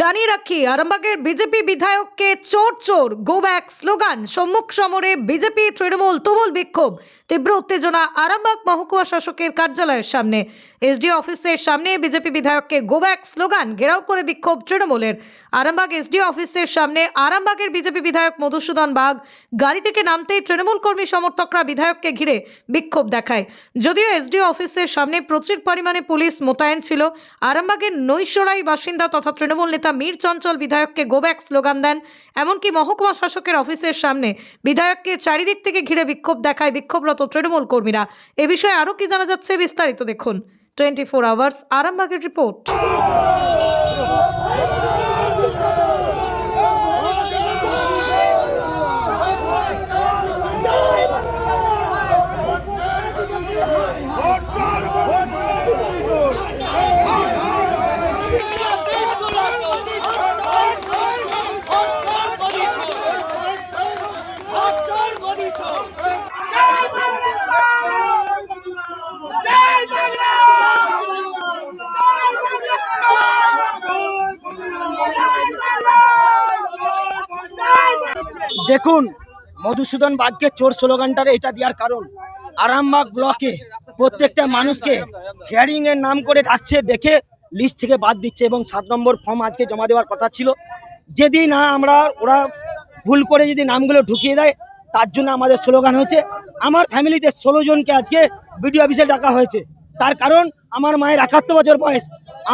জানিয়ে রাখি, আরামবাগের বিজেপি বিধায়ককে চোর চোর গো ব্যাক স্লোগান সম্মুখ সমরে বিজেপি, তৃণমূল, তুমুল বিক্ষোভ, তীব্র উত্তেজনা আরামবাগ মহকুমা শাসকের কার্যালয়ের সামনে। এসডি অফিসের সামনে বিজেপি বিধায়ককে গো ব্যাক স্লোগান ঘেরাও করে বিক্ষোভ তৃণমূলের। আরামবাগ এসডি অফিসের সামনে আরামবাগের বিজেপি বিধায়ক মধুসূদন বাগ, গাড়ি থেকে নামতেই তৃণমূল কর্মী সমর্থকরা বিধায়ককে ঘিরে বিক্ষোভ দেখায়। যদিও এসডিও অফিসের সামনে প্রচুর পরিমাণে পুলিশ মোতায়েন ছিল, আরামবাগের নৈশরাই বাসিন্দা তথা তৃণমূল নেতা মীর চঞ্চল বিধায়ককে গোব্যাক স্লোগান দেন। এমনকি মহকুমা শাসকের অফিসের সামনে বিধায়ককে চারিদিক থেকে ঘিরে বিক্ষোভ দেখায় বিক্ষোভরত তৃণমূল কর্মীরা। এ বিষয়ে আরও কি জানা যাচ্ছে বিস্তারিত দেখুন। টোয়েন্টি ফোর আওয়ার্স, আরামবাগের রিপোর্ট। দেখুন, মধুসূদন বাগকে চোর স্লোগানটার এটা দেওয়ার কারণ। আরামবাগ ব্লকে প্রত্যেকটা মানুষকে হিয়ারিং এর নাম করে ডাকছে, ডেকে লিস্ট থেকে বাদ দিচ্ছে এবং সাত নম্বর ফর্ম আজকে জমা দেওয়ার কথা ছিল। যদি না আমরা, ওরা ভুল করে যদি নামগুলো ঢুকিয়ে দেয়, তার জন্য আমাদের স্লোগান হয়েছে, আমার ফ্যামিলিতে ষোলো জনকে আজকে বিডিও অফিসে ডাকা হয়েছে। তার কারণ, আমার মায়ের একাত্তর বছর বয়স,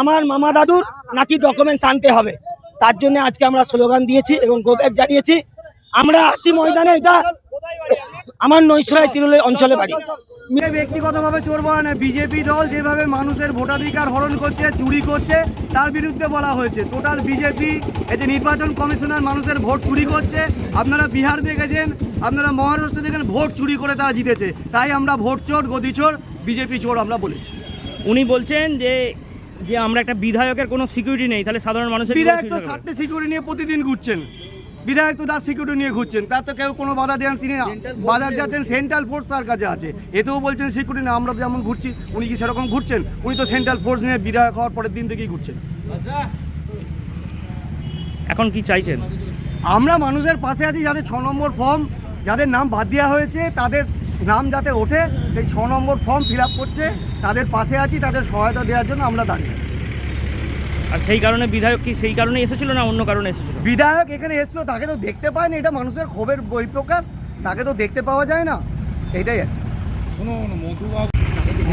আমার মামা দাদুর নাকি ডকুমেন্টস আনতে হবে। তার জন্য আজকে আমরা স্লোগান দিয়েছি এবং গোব্যাক জানিয়েছি আমরা আছি ময়দানে এটা আমার নৈশরায় তিরুলের অঞ্চলে বাড়ি। আমি ব্যক্তিগতভাবে চোর বলা না বিজেপি দল যেভাবে মানুষের ভোটাধিকার হরণ করছে চুরি করছে তার বিরুদ্ধে বলা হয়েছে। টোটাল বিজেপি এতে নির্বাচন কমিশনার মানুষের ভোট চুরি করছে আপনারা বিহার দেখেছেন আপনারা মহারাষ্ট্র দেখেন ভোট চুরি করে তারা জিতেছে। তাই আমরা ভোট চোর গদি চোর বিজেপি চোর আমরা বলেছি। উনি বলছেন যে যে আমরা একটা বিধায়কের কোনো সিকিউরিটি নেই তাহলে সাধারণ মানুষের বিধায়ক তো সিকিউরিটি নিয়ে প্রতিদিন ঘুরছেন। বিধায়ক তো তার সিকিউরিটি নিয়ে ঘুরছেন তার তো কেউ কোনো বাধা দেন তিনি বাজার যাচ্ছেন সেন্ট্রাল ফোর্স তার কাছে আছে। এতেও বলছেন সিকিউরিটি না আমরা যেমন ঘুরছি উনি কি সেরকম ঘুরছেন? উনি তো সেন্ট্রাল ফোর্স নিয়ে বিধায়ক হওয়ার পরের দিন থেকেই ঘুরছেন। এখন কি চাইছেন? আমরা মানুষের পাশে আছি যাদের ছ নম্বর ফর্ম যাদের নাম বাদ দেওয়া হয়েছে তাদের নাম যাতে ওঠে সেই ছ নম্বর ফর্ম ফিল আপ করছে তাদের পাশে আছি তাদের সহায়তা দেওয়ার জন্য আমরা দাঁড়িয়ে আছি। আর সেই কারণে বিধায়ক কি সেই কারণে এসেছিল না অন্য কারণে এসেছিল? বিধায়ক এখানে এসেছিল তাকে তো দেখতে পায় না এটা মানুষের ক্ষোভের বহিঃপ্রকাশ তাকে তো দেখতে পাওয়া যায় না এটাই। শুনুন মধুবাবু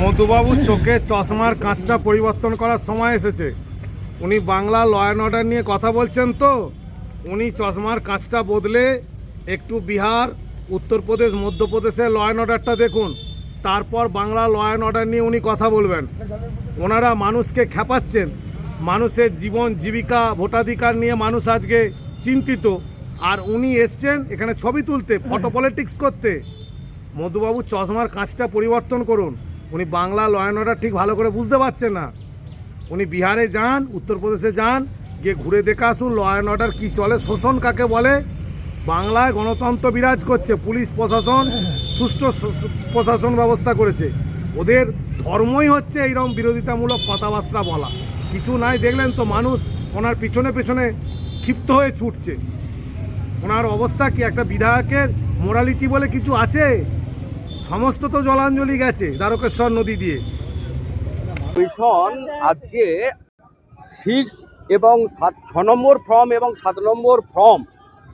মধুবাবুর চোখে চশমার কাঁচটা পরিবর্তন করার সময় এসেছে। উনি বাংলা ল অ্যান্ড অর্ডার নিয়ে কথা বলছেন তো উনি চশমার কাঁচটা বদলে একটু বিহার উত্তরপ্রদেশ মধ্যপ্রদেশের ল অ্যান্ড অর্ডারটা দেখুন। তারপর বাংলা ল অ্যান্ড অর্ডার নিয়ে উনি কথা বলবেন। ওনারা মানুষকে খেপাচ্ছেন মানুষের জীবন, জীবিকা, ভোটাধিকার নিয়ে মানুষ আজকে চিন্তিত। আর উনি এসছেন এখানে ছবি তুলতে ফটো পলিটিক্স করতে। মধুবাবু চশমার কাঁচটা পরিবর্তন করুন। উনি বাংলা ল অ্যান্ড অর্ডার ঠিক ভালো করে বুঝতে পারছেন না। উনি বিহারে যান, উত্তরপ্রদেশে যান, গিয়ে ঘুরে দেখে আসুন লয়ন অর্ডার কী চলে, শোষণ কাকে বলে? বাংলায় গণতন্ত্র বিরাজ করছে, পুলিশ, প্রশাসন, সুষ্ঠু প্রশাসন ব্যবস্থা করেছে। ওদের ধর্মই হচ্ছে এইরকম বিরোধিতামূলক কথাবার্তা বলা। কিছু নাই দেখলেন তো মানুষ, ওনার পিছনে পেছনে ক্ষিপ্ত হয়ে ছুটছে। ওনার অবস্থা কি একটা বিধায়কের মোরালিটি বলে কিছু আছে? সমস্ত তো জলাঞ্জলি গেছে দ্বারকেশ্বর নদী দিয়ে। কমিশন আজকে সিক্স এবং সাত, ছ নম্বর ফর্ম এবং সাত নম্বর ফর্ম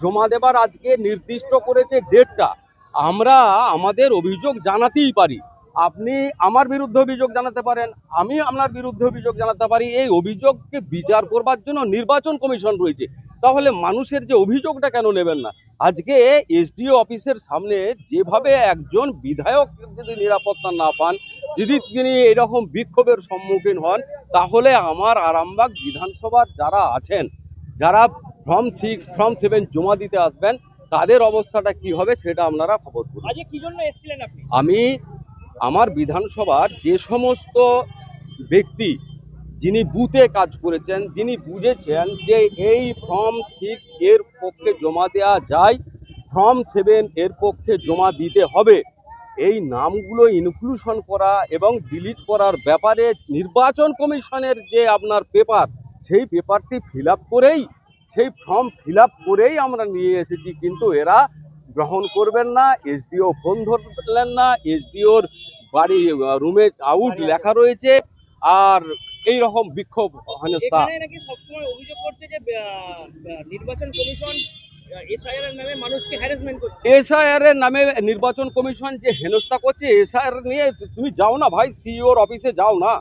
জমা দেবার আজকে নির্দিষ্ট করেছে ডেটটা আমরা আমাদের অভিযোগ জানাতেই পারি। আপনি আমার বিরুদ্ধে অভিযোগ জানাতে পারেন আমি আপনার বিরুদ্ধে অভিযোগ জানাতে পারি এই অভিযোগকে বিচার করবার জন্য নির্বাচন কমিশন রয়েছে। তাহলে মানুষের যে অভিযোগটা কেন নেবেন না? আজকে এসডিও অফিসের সামনে যেভাবে একজন বিধায়ক যদি নিরাপত্তা না পান যদি তিনি এরকম বিক্ষোভের সম্মুখীন হন তাহলে আমার আরামবাগ বিধানসভার যারা আছেন যারা ফর্ম সিক্স ফর্ম সেভেন জমা দিতে আসবেন তাদের অবস্থাটা কি হবে সেটা আপনারা খবর করুন। কি জন্য এসেছিলেন আমি আমার বিধানসভার যে সমস্ত ব্যক্তি যিনি বুথে কাজ করেছেন, যিনি বুঝেছেন যে এই ফর্ম সিক্স এর পক্ষে জমা দেওয়া যায়, ফর্ম সেভেন এর পক্ষে জমা দিতে হবে। এই নামগুলো ইনক্লুশন করা এবং ডিলিট করার ব্যাপারে নির্বাচন কমিশনের যে আপনার পেপার সেই পেপারটি ফিল করেই, সেই ফর্ম ফিল করেই আমরা নিয়ে এসেছি। কিন্তু এরা গ্রহণ করবেন না এসডিও ফোন ধরলেন না এসডিওর বাড়ি রুমে আউট লেখা রয়েছে আর এই রকম বিক্ষোভ হেনস্থা নাকি সবসময় অভিযোগ করছে যে আহ, আহ, নির্বাচন কমিশন এসআইআর এর নামে মানুষকে হ্যারাসমেন্ট এসআইআর এর নামে নির্বাচন কমিশন যে হেনস্থা করছে এসআইআর নিয়ে তুমি যাও না ভাই সিইওর অফিসে যাও না।